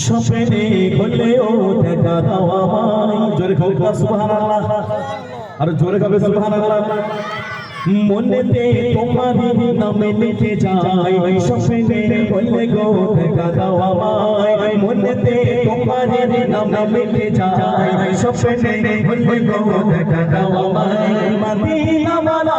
স্বপ্নে হলেও দেখা দাও আমায়। জোরে খাও সুবহানাল্লাহ। আর জোরে খাবে সুবহানাল্লাহ। মনেতে তোমারই নামে লিখে যায়, স্বপ্নে হলে মনেতে তোমারই নামে লিখে যায়, স্বপ্নে গো দেখা দাও আমায়। মদিনা মালা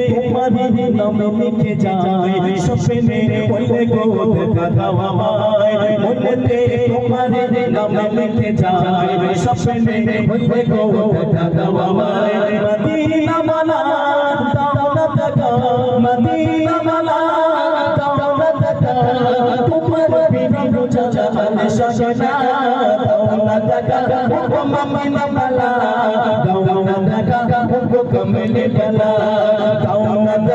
আমার সঙ্গে না দাওয়াত দেখা হুকুম মদিনা বালা দাওয়াত দেখা হুকুম বালা দাওয়াত দেখা হুকুম মদিনা বালা দাওয়াত দেখা হুকুম বালা মনেতে মনেতে তোমারই নাম লিখে যায় স্বপ্নে বলে গো দেখা দাও আমায় মনেতে তোমারই নাম লিখে যায় স্বপ্নে দাও মালা তোমার দাওয়াত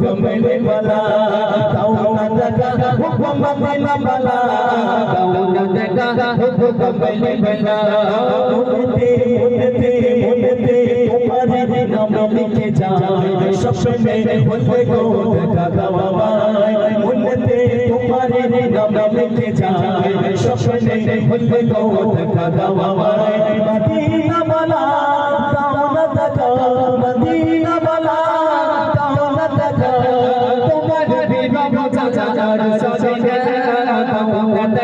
হুকুম মেনে বালা দাও না দেখা হুকুম মদিনা বালা দাও না দেখা হুকুম মেনে বালা মনেতে মনেতে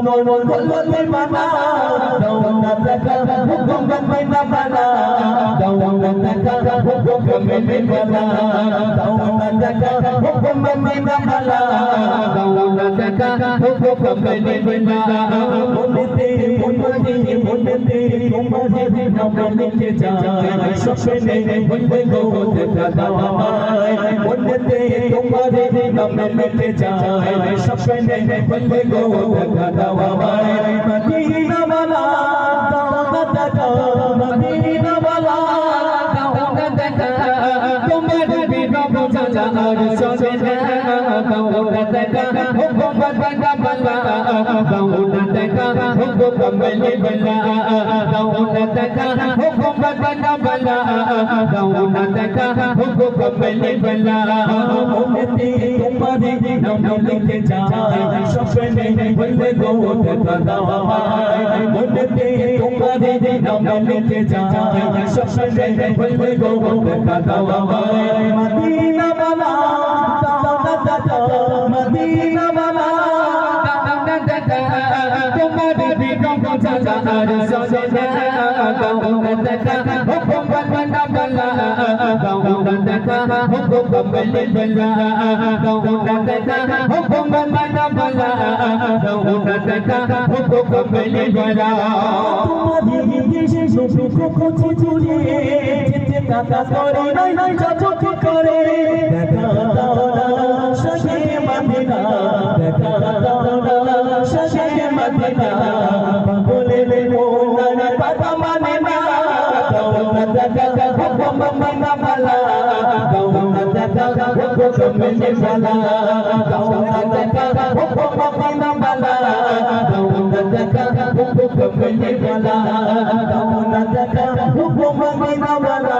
জন্য মন কলতে মানা দাও না দেখা হুকুম মদিনা বানা দাও না দেখা হুকুম মেনে বালা দাও না দেখা হুকুম মদিনা বালা দাও না দেখা হুকুম মেনে বালা মনেতে মনেতে মনেতে তোমার নাম লিখে যায় স্বপ্নে বলবে গো আমায় মনেতে লিখে যায় স্বপ্নে বলবে গো দাও আমায় মদিনা বালা দাও দেখা মদিনা বালা দাও দেখা তোমার বিনা বোঝা আর সজে দাও না দেখা হুকুম বালা বালা দাও দেখা হুকুম মেলে বালা দাও না দেখা মেলে বালা মনেতে তোমার নাম লিখে যায় স্বপ্নে বলবে গো আমায় মনেতে তোমার নাম লিখে যায় স্বপ্নে বলবে গো আমায় মদিনা বালা দাও না দেখা মদিনা বালা দাও না দেখা তোমার বিনা বোঝা আর সজনে দাও না হুকুম বালা বালা দাও না দেখা হুকুম মেলে বালা তোমাদের দেশে সুখ খুঁজে চুরে যেতে টাকা করে নাই নাই চোখ করে দেখা দাও না সাথে মদিনা দেখা দাও না সাথে মদিনা মদিনা বালা না দেখা ও মদিনা বালা না দেখা ও কমলে বালা না দেখা ও মদিনা বালা